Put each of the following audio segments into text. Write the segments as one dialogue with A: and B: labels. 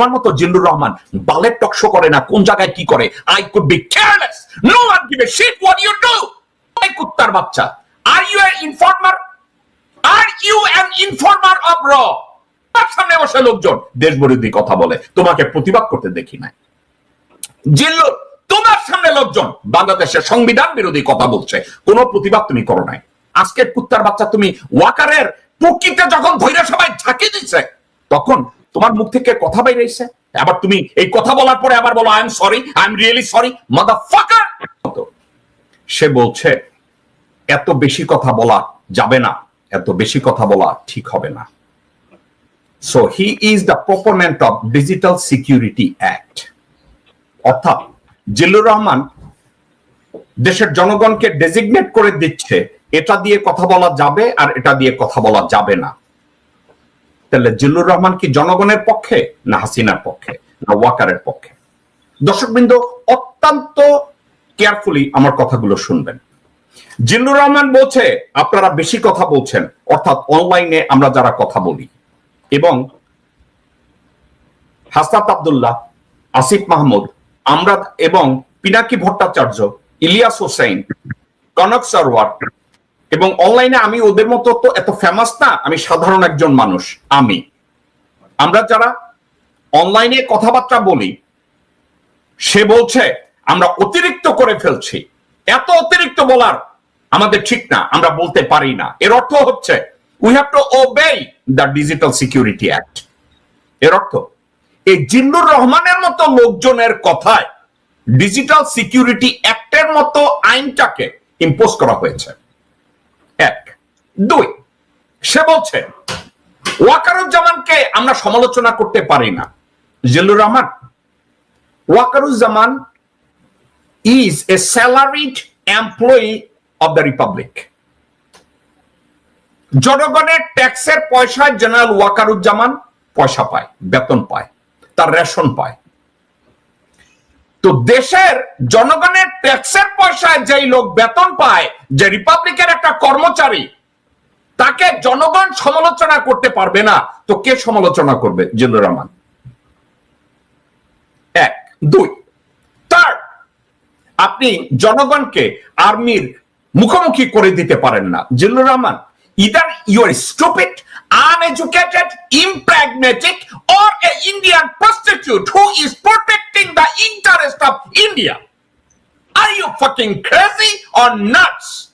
A: তোমার মতো জিল্লুর রহমান বালের টকশো করে না, কোন জায়গায় কি করে? I could be careless no one give a shit what you do এই কুত্তার বাচ্চা। Are you a informer are you an informer of র তার সামনে বসে লোকজন দেশ বিরোধী কথা বলে। তোমাকে প্রতিবাদ করতে দেখি তোমার সামনে লোকজন বাংলাদেশের সংবিধান বিরোধী কথা বলছে। কোনো প্রতিবাদ তুমি করো নাই। আজকের কুত্তার বাচ্চা তুমি ওয়াকারের প্রকৃতি যখন ধৈর্য সবাই ঝাঁকি দিচ্ছে তখন তোমার মুখ থেকে কথা বেরিয়েছে আবার তুমি এই কথা বলার পরে আবার বলো I am sorry I am really sorry motherfucker সে বলছে, এত বেশি কথা বলা যাবে না, এত বেশি কথা বলা ঠিক হবে না। So he is the proponent of digital security act অর্থাৎ জিল্লুর রহমান দেশের জনগণকে ডেজিগনেট করে দিচ্ছে, এটা দিয়ে কথা বলা যাবে আর এটা দিয়ে কথা বলা যাবে না। তাহলে জিল্লুর রহমান কি জনগণের পক্ষে না হাসিনার পক্ষে, না ওয়াকারের পক্ষে? দর্শকবৃন্দ, অত্যন্ত কেয়ারফুলি আমার কথাগুলো শুনবেন। জিল্লুর রহমান বলছে, আপনারা বেশি কথা বলছেন, অর্থাৎ অনলাইনে আমরা যারা কথা বলি। এবং হাসনাত আবদুল্লাহ, আসিফ মাহমুদ আমরা এবং পিনাকি ভট্টাচার্য, ইলিয়াস হোসেন, কনক সরওয়ার এবং অনলাইনে আমি ওদের মতো তো এত ফেমাস না, আমি সাধারণ একজন মানুষ, আমি। আমরা যারা অনলাইনে কথাবার্তা বলি, সে বলছে, আমরা অতিরিক্ত করে ফেলছি। এত অতিরিক্ত বলার আমাদের ঠিক না, আমরা বলতে পারি না। এর অর্থ হচ্ছে we have to obey the digital security act এর অর্থ, এই জিল্লুর রহমানের মতো লোকজনের কথায় ডিজিটাল সিকিউরিটি অ্যাক্টের মতো আইনটাকে ইম্পোজ করা হয়েছে। এক। দুই, সে বলছে, ওয়াকারুজ্জামানকে আমরা সমালোচনা করতে পারি না। Zillur Rahman, Wakaruzzaman is a salaried employee of the republic জনগণের ট্যাক্সের পয়সায় জেনারেল ওয়াকারুজ্জামান পয়সা পায়, বেতন পায়, তার রেশন পায়। তো দেশের জনগণের ট্যাক্সের পয়সায় যেই লোক বেতন পায়, যে রিপাবলিকের একটা কর্মচারী, তাকে জনগণ সমালোচনা করতে পারবে না। তো কে সমালোচনা করবে? জিল্লুর রহমান। এক। দুই। তার আপনি জনগণকে আর্মির মুখোমুখি করে দিতে পারেন না। Zillur Rahman either you are stupid uneducated, impragmatic, or a Indian prostitute who is protecting the interest of India. Are you fucking crazy or nuts?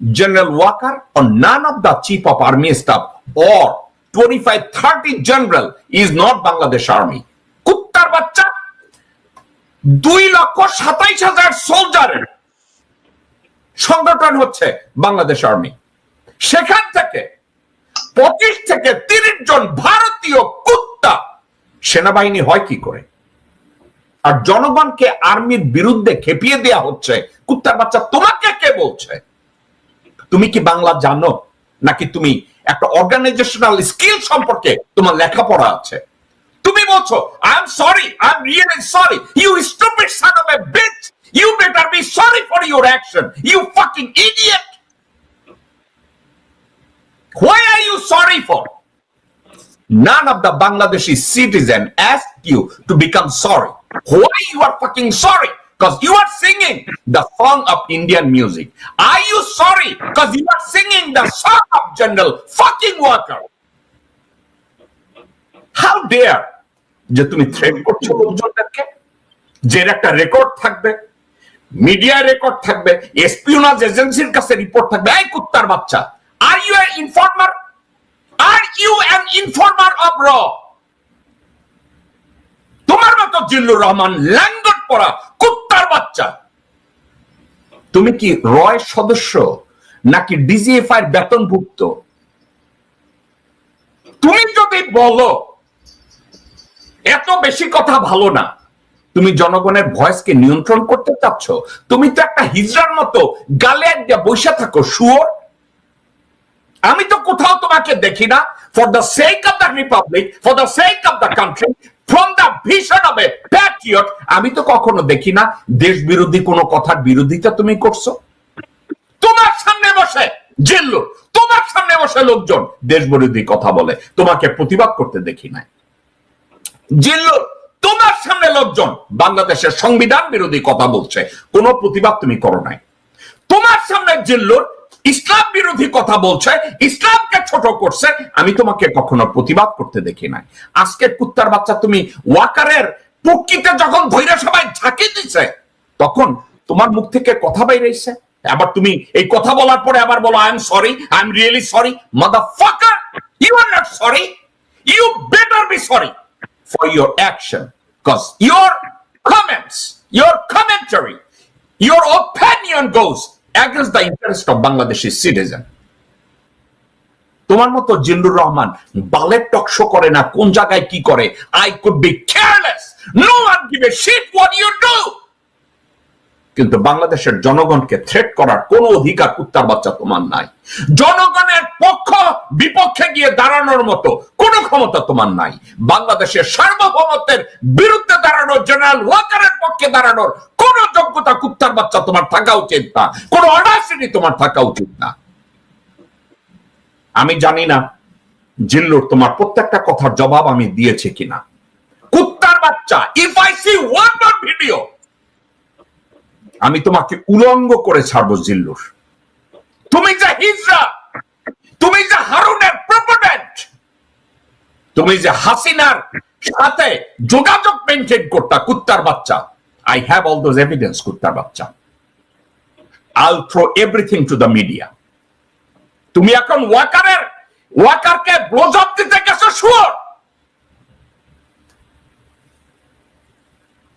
A: General Walker or none of the chief of army staff or 25 30 general is not Bangladesh army. কুত্তার বাচ্চা দুই লক্ষ সাতাইশ হাজার সোলজারের সংগঠন হচ্ছে Bangladesh army সেখান থেকে পঁচিশ থেকে তিরিশ জন ভারতীয় কুত্তা সেনাবাহিনী হয় কি করে? আর জনগণকে আর্মির বিরুদ্ধে খেপিয়ে দেয়া হচ্ছে। কুত্তার বাচ্চা তোমাকে কে বলছে? তুমি কি বাংলা জানো? নাকি তুমি একটা অর্গানাইজেশনাল স্কিল সম্পর্কে তোমার লেখাপড়া আছে? তুমি বলছো I am sorry I am really sorry you stupid son of a bitch you better be sorry for your action you fucking idiot Why are you sorry for? None of the Bangladeshi citizen asked you to become sorry. Why you are fucking sorry? Because you are singing the song of Indian music. Are you sorry? Because you are singing the song of General fucking Walker. How dare যে তুমি thread করছো লোকজনদেরকে যে এর একটা record থাকবে media record থাকবে espionage এজেন্সির কাছে রিপোর্ট থাকবে এই কুত্তার বাচ্চা are you an informer are you an informer of র তোমার মতো জিল্লুর রহমান ল্যাঙ্গট পড়া কুত্তার বাচ্চা। তুমি কি রয় সদস্য নাকি ডিজিএফআই বেতনভুক্ত? তুমি যদি বলো, এত বেশি কথা ভালো না। তুমি জনগণের ভয়েসকে নিয়ন্ত্রণ করতে চাচ্ছ। তুমি তো একটা হিজড়ার মতো গালে একটা বসে থাকো, শুয়োর। আমি তো কোথাও তোমাকে দেখি না। For the sake of the republic for the sake of the country from the vision of a patriot আমি তো কখনো দেখি না। দেশ বিরোধী কোনো কথার বিরোধিতা তুমি করছ? তোমার সামনে বসে জিল্লু তোমার সামনে বসে লোকজন দেশ বিরোধী কথা বলে। তোমাকে প্রতিবাদ করতে দেখি নাই। জিল্লুর তোমার সামনে লোকজন বাংলাদেশের সংবিধান বিরোধী কথা বলছে। কোনো প্রতিবাদ তুমি করো নাই। তোমার সামনে জিল্লুর ইসলাম বিরোধী কথা বলছে ইসলামকে ছোট করছে। আমি তোমাকে কখনো প্রতিবাদ করতে দেখি নাই। আজকের কুত্তার বাচ্চা তুমি ওয়াকারের পক্ষিতে যখন ধৈর্য সবাই ঝাঁকি দিছে তখন তোমার মুখ থেকে কথা বাইরেছে আবার তুমি এই কথা বলার পরে আবার বলো I am sorry I am really sorry motherfucker you are not sorry you better be sorry for your action because your comments, your commentary, your opinion goes against the interest of Bangladeshi citizen. তোমার মতো জিল্লুর রহমান বালের talk show করে না, কোন জায়গায় কি করে? I could be careless no one give a shit what you do কিন্তু বাংলাদেশের জনগণকে থ্রেট করার কোনো অধিকার কুত্তার বাচ্চা তোমার নাই। জনগণের পক্ষ বিপক্ষে গিয়ে দাঁড়ানোর মতো কোনো ক্ষমতা তোমার নাই। বাংলাদেশের সার্বভৌমত্বের বিরুদ্ধে দাঁড়ানোর জেনারেল ওয়াকারের পক্ষে দাঁড়ানোর কোনো যোগ্যতা কুত্তার বাচ্চা তোমার থাকা উচিত না। কোনো অনাশ্রেণী তোমার থাকা উচিত না। আমি জানি না জিল্লুর তোমার প্রত্যেকটা কথার জবাব আমি দিয়েছি কিনা। কুত্তার বাচ্চা if I see one not video আমি তোমাকে উলঙ্গ করে ছাড়বো জিল্লুর। তুমি যে হিজরা, তুমি যে হারুনের প্রপোনেন্ট তুমি যে হাসিনার সাথে যোগাযোগ মেনটেন করতা কুত্তার বাচ্চা I have all those evidence কুত্তার বাচ্চা I'll throw everything to the media তুমি এখন ওয়াকারের, ওয়াকারকে ব্লোজব দিতে গেছো শুয়োর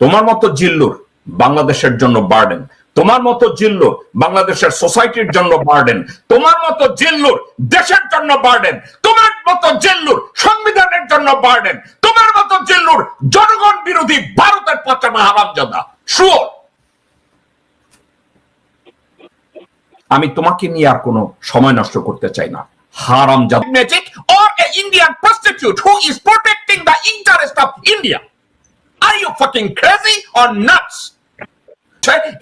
A: তোমার মতো জিল্লুর বাংলাদেশের জন্য বার্ডেন তোমার মতো জিল্লুর বাংলাদেশের সোসাইটির জন্য বার্ডেন তোমার মতো জিল্লুর দেশের জন্য বার্ডেন তোমার মতো জিল্লুর সংবিধানের জন্য বার্ডেন তোমার মতো জিল্লুর জনগণ বিরোধী ভারতের পাচামা হারামজাদা শুয়োর আমি তোমাকে নিয়ে আর কোনো সময় নষ্ট করতে চাই না। হারাম magic or a Indian prostitute who is protecting the interest of India. Are you fucking crazy or nuts?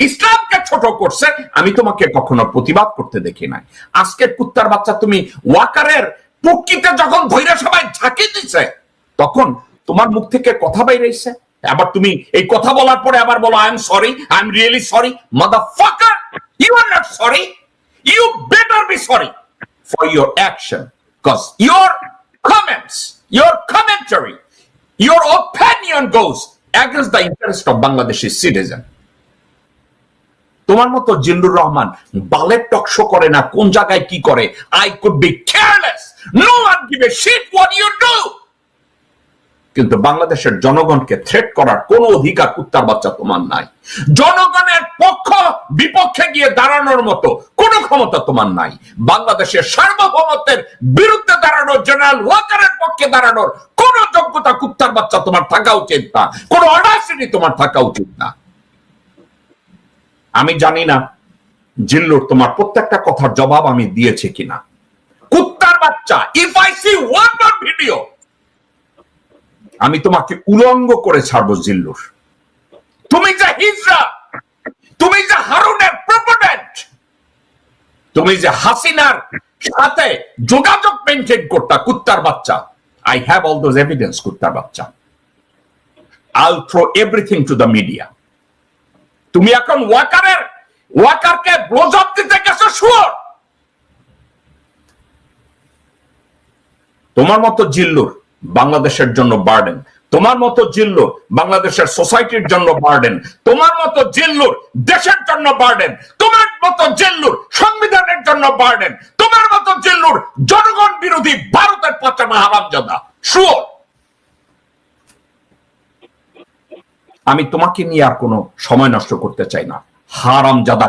A: ইসলামকে ছোট করছে, আমি তোমাকে কখনো প্রতিবাদ করতে দেখি নাই। আজকের কুত্তার বাচ্চা তুমি ওয়াকারের পক্ষিতে যখন ধৈর্য সবাই ঝাঁকি দিছে, তখন তোমার মুখ থেকে কথা বাইরেছে আবার তুমি এই কথা বলার পরে আবার বলো I am sorry I am really sorry motherfucker you are not sorry you better be sorry for your action because your comments, your commentary, your opinion goes against the interest of Bangladeshi citizen. তোমার মতো জিল্লুর রহমান বালের talk show করে না কোন জায়গায় কি করে I could be careless no one give a shit what you do কিন্তু বাংলাদেশের জনগণকে থ্রেট করার কোনো অধিকার কুত্তার বাচ্চা তোমার নাই। জনগণের পক্ষ বিপক্ষে গিয়ে দাঁড়ানোর মতো কোনো ক্ষমতা তোমার নাই। বাংলাদেশের সার্বভৌমত্বের বিরুদ্ধে দাঁড়ানোর, জেনারেল ওয়াকারের পক্ষে দাঁড়ানোর কোনো যোগ্যতা কুত্তার বাচ্চা তোমার থাকা উচিত না। কোনো অনাশ্রেণী তোমার থাকা উচিত না। আমি জানি না জিল্লুর তোমার প্রত্যেকটা কথার জবাব আমি দিয়েছি কিনা। কুত্তার বাচ্চা if I see one video আমি তোমাকে উলঙ্গ করে ছাড়বো জিল্লুর। তুমি যে হিজরা, তুমি যে হারুনের প্রপোনেন্ট তুমি যে হাসিনার সাথে যোগাযোগ মেনটেন করতা কুত্তার বাচ্চা I have all those evidence কুত্তার বাচ্চা। I'll throw everything to the media তুমি এখন ওয়াকারের, ওয়াকারকে ব্লোজব দিতে গেছো শুয়োর তোমার মতো জিল্লুর বাংলাদেশের জন্য বার্ডেন। তোমার মতো জিল্লুর বাংলাদেশের সোসাইটির জন্য বার্ডেন। তোমার মতো জিল্লুর দেশের জন্য বার্ডেন। তোমার মতো জিল্লুর সংবিধানের জন্য বার্ডেন। তোমার মতো জিল্লুর জনগণ বিরোধী ভারতের পাচামা হারামজাদা শুয়োর আমি তোমাকে নিয়ে আর কোনো সময় নষ্ট করতে চাই না। হারামজাদা